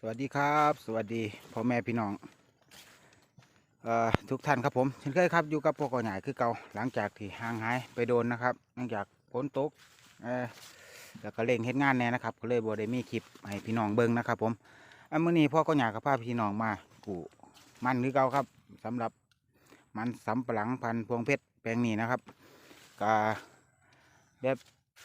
สวัสดีครับ สวัสดีพ่อแม่พี่น้องออทุกท่านครับผมเช่นเคยครับอยู่กับพวกกอใหญ่คือเก่าหลังจากที่ห่างหายไปโดนนะครับหลังจากฝนตกแล้วก็เร่งเฮ็ดงานแน่นะครับก็เลยบ่ได้มีคลิปให้พี่น้องเบิ่งนะครับ ผมอันมื้อนี้พ่อก็อยากกับพาพี่น้องมากูมันคือเก่าครับสำหรับมันสำปะหลังพันธุ์พวงเพชรแปลงนี้นะครับกแบบ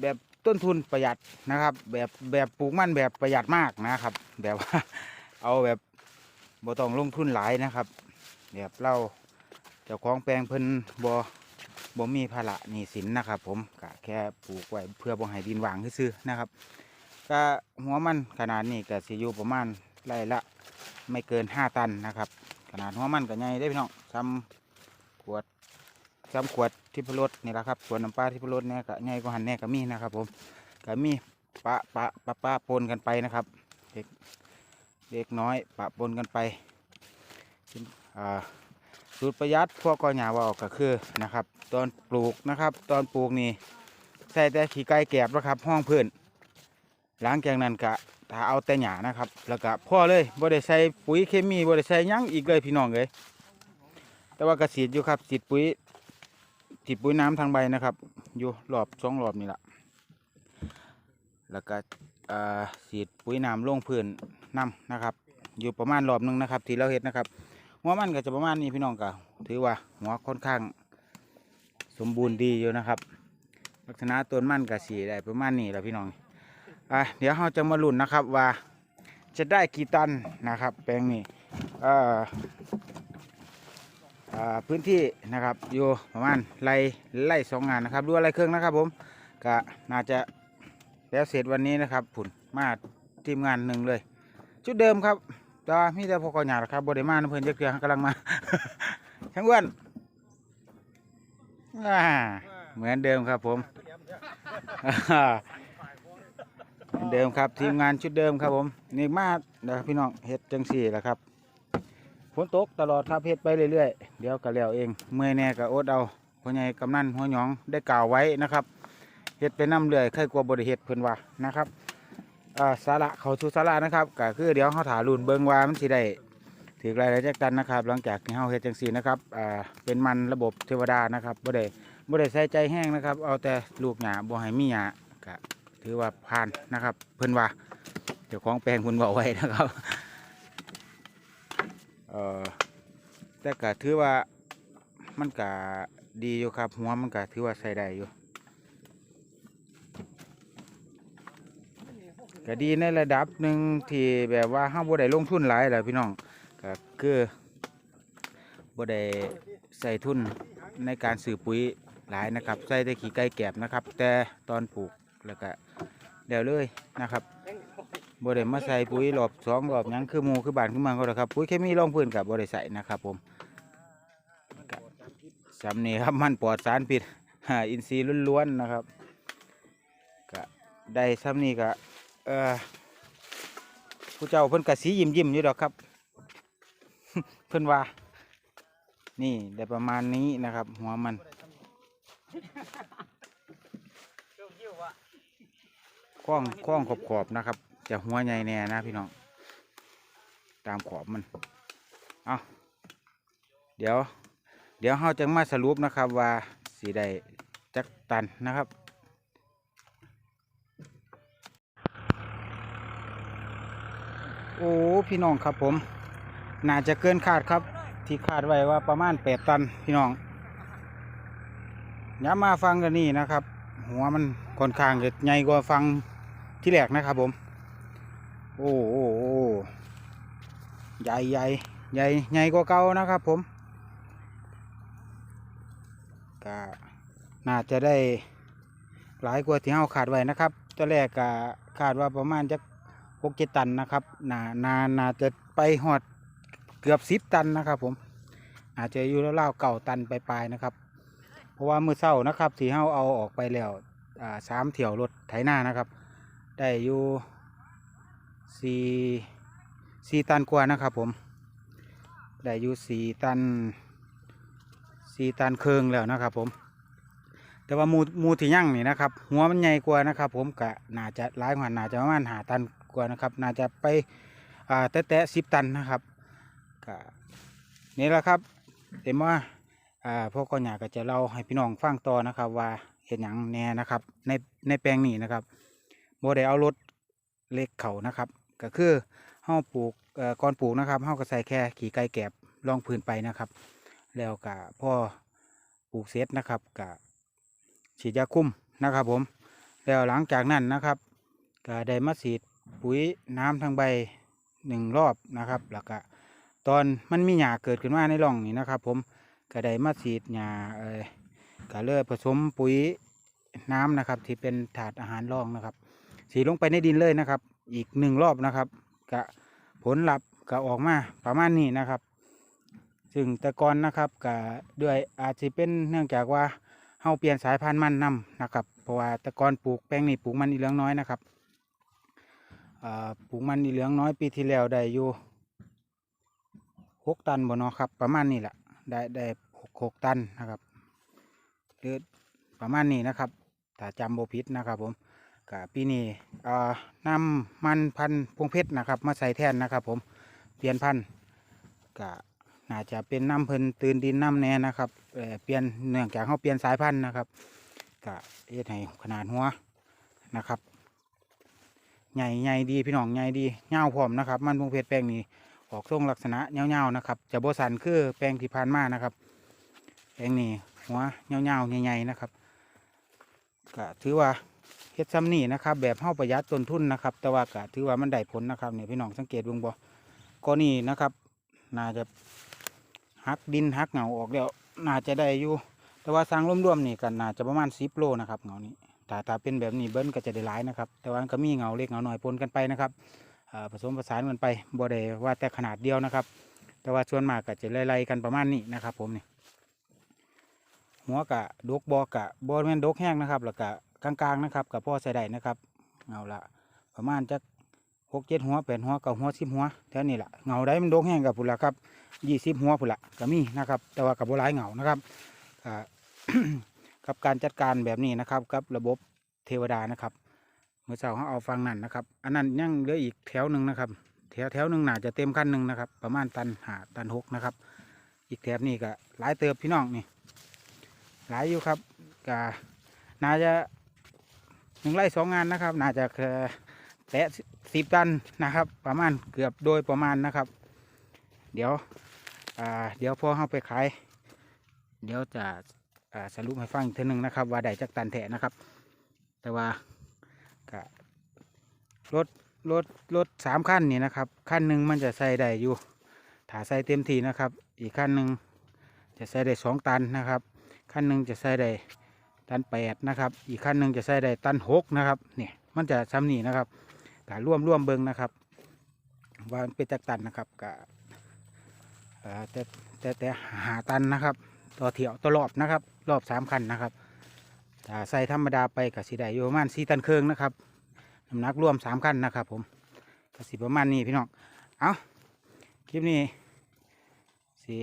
แบบ ต้นทุนประหยัดนะครับ แบบแบบปลูกมันแบบประหยัดมากนะครับ แบบว่าเอาแบบบ่ต้องลงทุนหลายนะครับแบบเราเจ้าของแปลงเพิ่นบ่บ่มีภาระหนี้สินนะครับ ผมก็แค่ปลูกไว้เพื่อบ่ให้ดินว่างซื่อนะครับก็หัวมันขนาดนี้ก็สิอยู่ประมาณไร่ละ ไม่เกิน5ตันนะครับ ขนาดหัวมันก็ใหญ่ได้พี่น้องซ้ำ ซ้ำขวดทิพรสนี่แหละครับขวดน้ำปลาทิพรสเนี่ยก็ใหญ่กว่าหันแน่ก็มีนะครับ ผมก็มีปะปะปะปะปนกันไปนะครับ เด็กเด็กน้อยปะปนกันไปอ่าสูตรประหยัดพวกกอหญ้าว่าออกก็คือนะครับ ตอนปลูกนะครับ ตอนปลูกนี่ใส่แต่ขี้ไก่แกบนะครับ ห้องพื้นหลังจากนั้นก็ถ้าเอาแต่หญ้านะครับ แล้วก็พ่อเลยบ่ได้ใส่ปุ๋ยเคมีบ่ได้ใส่ยังอีกเลยพี่น้องเลยแต่ว่าก็สีดอยู่ครับสีดปุ๋ย สีดปุ๋ยน้ำทางใบนะครับ อยู่รอบสองรอบนี่แหละแล้วก็อ่าสีดปุ๋ยน้ำลงพื้นน้ำนะครับ อยู่ประมาณรอบหนึงนะครับ ที่เราเห็ดนะครับหัวมันก็จะประมาณนี้พี่น้องก็ถือว่าหัวค่อนข้างสมบูรณ์ดีอยู่นะครับ ลักษณะต้นมันก็สีได้ประมาณนี้แหละพี่น้องอะเดี๋ยวเราจะมาลุ้นนะครับว่าจะได้กี่ตันนะครับ แปลงนี้อ่า พื้นที่นะครับอยู่ประมาณไรไร่สองงานนะครับดูอะไรเครื่องนะครับผมก็น่าจะแล้วเสร็จวันนี้นะครับผุนมาทีมงานหนึ่งเลย ชุดเดิมครับแต่ว่ามีแต่พวกกอหยาดครับบริมานเพลินเยอะเกลือกำลังมาช่างอ้วนเหมือนเดิมครับผมเหมือนเดิมครับทีมงานชุดเดิมครับผมนี่มาเดี๋ยวพี่น้องเฮ็ดจังสี่แหละครับ ฝนตกตลอดครับเฮ็ดไปเรื่อยๆ เดี๋ยวก็แล้วเอง เมื่อยแน่ก็อดเอาพ่อใหญ่กำนันหัวหยองได้กล่าวไว้นะครับเฮ็ดไปน้ำเรื่อยใครกลัวบริเฮ็ดเพิ่นว่านะครับอ่าสาระเขาชูสาระนะครับก็คือเดี๋ยวเขาถารุนเบิงว่ามันสิได้ถือรายได้จากกันนะครับ หลังจากที่เขาเฮ็ดจังสีนะครับอ่าเป็นมันระบบเทวดานะครับบ่ได้บ่ได้ใส่ใจแห้งนะครับ เอาแต่ลูกหญ้าบ่ให้มีหญ้าก็ถือว่าผ่านนะครับ เพิ่นว่าเจ้าของแปลงเพิ่นบอกไว้นะครับ เอ่อแต่ก็ถือว่ามันก็ดีอยู่ครับ หัวมันก็ถือว่าใส่ได้อยู่ก็ดีในระดับหนึ่งที่แบบว่าห้าบ่ได้ลงทุนหลายแหละพี่น้องก็คือบ่ได้ใส่ทุนในการซื้อปุ๋ยหลายนะครับ ใส่แต่ขี้ไก่แกบนะครับ แต่ตอนปลูกแล้วก็เดี๋ยวเลยนะครับ บ่ได้มาใส่ปุ๋ยรอบสองรอบหยังคือหมูคือบานคือเมืองเขาหรอกครับปุ๋ยเคมีรองพื้นกับบ่ได้ใส่นะครับผมก็สำนี้ครับมันปลอดสารพิษอินทรีย์ล้วนๆนะครับก็ได้ซ้ำนี้ก็เออผู้เจ้าเพิ่นกะสียิ้มยิ้มอยู่ดอกครับ เพิ่นว่า นี่ได้ประมาณนี้นะครับ หัวมันคล้องคล้องขอบขอบๆนะครับ จะหัวใหญ่แน่นะพี่น้อง ตามขอบมัน เอาเดี๋ยว เดี๋ยวเราจะมาสรุปนะครับว่าสีได้จักตันนะครับโอ้พี่น้องครับผม น่าจะเกินคาดครับ ที่คาดไว้ว่าประมาณแปดตันพี่น้องย้ำมาฟังกันนี่นะครับ หัวมันค่อนข้างจะใหญ่กว่าฟังที่แรกนะครับผม โอ้โอ้โอ้ใหญ่ใหญ่ใหญ่ใหญ่กว่าเก่านะครับผมก็น่าจะได้หลายกว่าที่เราคาดไว้นะครับตอนแรกก็คาดว่าประมาณจะหกเจ็ดตันนะครับนานานาจะไปหอดเกือบสิบตันนะครับผม อาจจะอยู่ราวเก่าตันปลายๆนะครับ เพราะว่ามือเศร้านะครับที่เฮาเอาออกไปแล้วสามเถี่ยวรถไถหน้านะครับ ได้อยู่ สี่สี่ตันกว่านะครับผมได้อยู่สี่ตันสี่ตันเครึ่งแล้วนะครับผม แต่ว่ามูมูที่ยั่งนี่นะครับ หัวมันใหญ่กว่านะครับ ผมกะน่าจะหลายกว่าน่าจะประมาณหาตันกว่านะครับ น่าจะไปอ่าแตะแตะสิบตันนะครับก็นี่แหละครับเต็มว่าอ่าพวกก็อยากก็จะเล่าให้พี่น้องฟังต่อนะครับ ว่าเห็นอย่างแน่นะครับ ในในแปลงนี้นะครับโบได้เอารถเล็กเขานะครับ ก็คือเฮาปลูกก่อนปลูกนะครับเฮาก็ใส่แค่ขี่ไก่แกบรองพื้นไปนะครับ แล้วก็พอปลูกเสร็จนะครับก็ฉีดยาคุ้มนะครับผมแล้วหลังจากนั้นนะครับก็ได้มาฉีดปุ๋ยน้ำทางใบหนึ่งรอบนะครับแล้วก็ตอนมันมีหญ้าเกิดขึ้นมาในร่องนี่นะครับ ผมก็ได้มาฉีดหญ้าเออก็เลยผสมปุ๋ยน้ำนะครับ ที่เป็นถาดอาหารร่องนะครับฉีดลงไปในดินเลยนะครับ อีกหนึ่งรอบนะครับก็ผลลัพธ์ก็ออกมาประมาณนี้นะครับ ซึ่งแต่ก่อนนะครับก็ด้วยอาจจะเป็นเนื่องจากว่าเฮาเปลี่ยนสายพันธุ์มันนำนะครับ เพราะว่าแต่ก่อนปลูกแป้งนี่ปลูกมันอีเหลืองน้อยนะครับปลูกมันอีเหลืองน้อยปีที่แล้วได้อยู่หกตันบ่เนาะครับ ประมาณนี้แหละได้ได้หกหกตันนะครับหรือประมาณนี้นะครับถ้าจำโบผิดนะครับผม กปีนี้อ่านำมันพันพวงเพชรนะครับ มาใส่แทนนะครับผมเปลี่ยนพันกะน่าจะเป็นน้ำเพิ่นตื่นดินน้ำแน่นะครับเเปลี่ยนเนื่องจากเขาเปลี่ยนสายพันธุ์นะครับก็เอ็ดให้ขนาดหัวนะครับใหญ่ใหญ่ดีพี่น้องใหญ่ดีเงาพร้อมนะครับ มันพงเพชรแปลงนี้ออกทรงลักษณะเงาวๆนะครับ จะโบสันคือแปลงที่ผ่านมานะครับ แปลงนี้หัวเงาวๆใหญ่ๆนะครับก็ถือว่า เฮ็ดซ้ำนี่นะครับ แบบเฮาประหยัดต้นทุนนะครับ แต่ว่าก็ถือว่ามันได้ผลนะครับเนี่ยพี่น้องสังเกตเบิ่งบ่ก็นี่นะครับน่าจะหักดินหักเหงาออกแล้วน่าจะได้อยู่ แต่ว่าสร้างร่วมๆนี่กันน่าจะประมาณสิบโลนะครับเหงานี้แต่ถ้าเป็นแบบนี้เบิ้ลก็จะได้หลายนะครับ แต่ว่ามันก็มีเหงาเล็กเหงาหน่อยปนกันไปนะครับผสมผสานกันไปบ่ได้ว่าแต่ขนาดเดียวนะครับ แต่ว่าส่วนมากก็จะไล่ๆกันประมาณนี้นะครับ ผมนี่หัวกะดกบอกะบอแม่นดกแห้งนะครับ แล้วก็ กลางๆนะครับกับพ่อใส่ได้นะครับเอาละประมาณจะหกเจ็ดหัวแปดหัวเก้าหัวสิบหัวแถวนี้แหละเงาได้มันโดกแห้งกับพุ่นละครับยี่สิบหัวพุ่นละก็มีนะครับ แต่ว่ากับโบราณเงานะครับกับการจัดการแบบนี้นะครับกับระบบเทวดานะครับเมื่อเช้าเขาเอาฟังนั่นนะครับ อันนั้นยังเหลืออีกแถวหนึ่งนะครับ แถวแถวหนึ่งหนาจะเต็มขั้นหนึ่งนะครับ ประมาณตันหาตันหกนะครับ อีกแถบนี้ก็หลายเติบพี่น้องนี่หลายอยู่ครับก็น่าจะ หนึ่งไร่สองงานนะครับ น่าจะแค่แตะสิบตันนะครับ ประมาณเกือบโดยประมาณนะครับ เดี๋ยวเดี๋ยวพอเข้าไปขาย เดี๋ยวจะสรุปให้ฟังอีกทีหนึ่งนะครับ ว่าได้จากตันแถนะครับ แต่ว่าก็รถรถรถสามขั้นนี่นะครับขั้นหนึ่งมันจะใส่ได้อยู่ถ้าใส่เต็มทีนะครับ อีกขั้นหนึ่งจะใส่ได้สองตันนะครับ ขั้นหนึ่งจะใส่ได้ ตันแปดนะครับ อีกขั้นหนึ่งจะใส่ได้ตันหกนะครับเนี่ยมันจะซ้ำนี่นะครับการร่วมร่วมเบิงนะครับว่ามันเป็นจากตันนะครับกะเอ่อแต่แต่แต่หาตันนะครับ ต่อเที่ยวต่อรอบนะครับ รอบสามคันนะครับถ้าใส่ธรรมดาไปกับสีได้อยู่ประมาณสี่ตันเครึ่งนะครับน้ำหนักรวมสามคันนะครับ ผมกสีประมาณนี้พี่น้องเอาคลิปนี้สี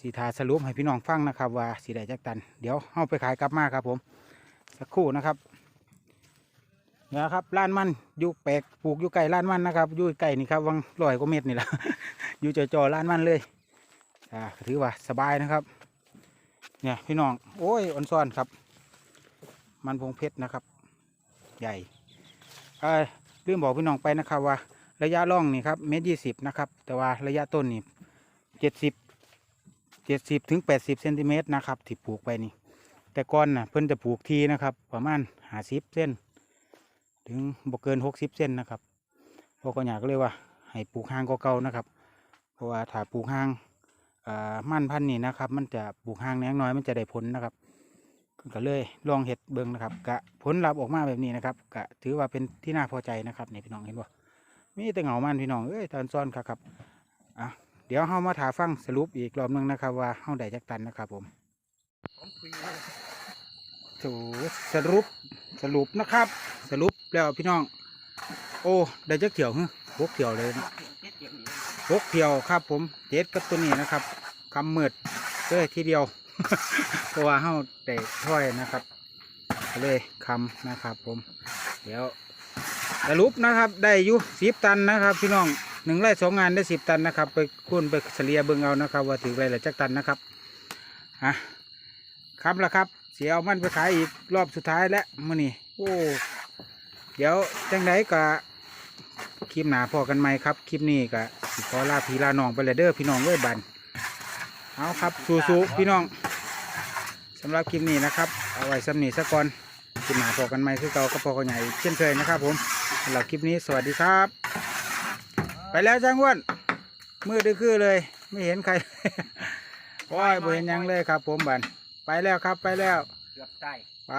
สีทาสรุปให้พี่น้องฟังนะครับ ว่าสีได้จักตัน เดี๋ยวเอาไปขายกลับมาครับผม สักครู่นะครับเนี่ยครับร้านมันอยู่แปลกปลูกอยู่ไก่ร้านมันนะครับอยู่ไก่นี่ครับวังร้อยกว่าเม็ดนี่แหละอยู่จ่อๆร้านมันเลยอ่าถือว่าสบายนะครับ เนี่ยพี่น้องโอ้ยอ่อนซ้อนครับ มันพงเพชรนะครับ ใหญ่เออลืมบอกพี่น้องไปนะครับว่า ระยะล่องนี่ครับเมตรยี่สิบนะครับแต่ว่าระยะต้นนี่เจ็ดสิบ จ็ดสิบถึงแปดสิบเซนติเมตรนะครับที่ปลูกไปนี่ แต่ก่อนน่ะเพิ่นจะปลูกทีนะครับ ประมาณห้าสิบเส้น ถึงบ่เกินหกสิบเส้นนะครับพวกก็อยากเลยว่าให้ปลูกห่างกว่าเก่านะครับ เพราะว่าถ้าปลูกห่างอ่ามั่นพันธุ์นี่นะครับ มันจะปลูกห่างแนงน้อยมันจะได้ผลนะครับก็เลยลองเห็ดเบิ่งนะครับ กะผลลัพธ์ออกมาแบบนี้นะครับ กะถือว่าเป็นที่น่าพอใจนะครับนี่พี่น้องเห็นบ่มีแต่เหงามันพี่น้องเอ้ยตอนซ้อนครับครับอะ เดี๋ยวเฮามาถาฟังสรุปอีกรอบหนึงนะครับว่าเฮาได้จักตันนะครับผมถูสรุปสรุปนะครับ สรุปแล้วพี่น้อง โอ้ได้จักเถียวฮึหกเถียวเลยหกเที่ยวครับผมเจ็ดกับตัวนี้นะครับคำมืดเลยทีเดียวเพราะว่าเฮาได้ถ้อยนะครับเลยคำนะครับผม เดี๋ยวสรุปนะครับได้อยู่สิบตันนะครับ พี่น้อง หนึ่งไร่สองงานได้สิบตันนะครับ ไปคูณไปเฉลียเบิ่งเอานะครับ ว่าถือไรละจักตันนะครับฮะครับแล้วครับ เสียเอามันไปขายอีกรอบสุดท้ายแล้วมื่อนี้โอ้เดี๋ยวจังไดก็คลิปหนาพอกันไหมครับ คลิปนี้ก็ขอลาพี่ลาน้องไปเลยเด้อพี่น้องเอ้ยบันเอาครับสู้ๆพี่น้องสำหรับคลิปนี้นะครับ เอาไว้สำนีสักก่อนคลิปหนาพอกันไหมคือเก่าก็พอกันใหญ่เช่นเคยนะครับ ผมสำหรับคลิปนี้สวัสดีครับ ไปแล้วจ้างอ้วนมือดื้อคือเลย ไม่เห็นใครโอ้ยบ่เห็นหยังเลยครับ ผมบันไปแล้วครับไปแล้วเกือบได้ไป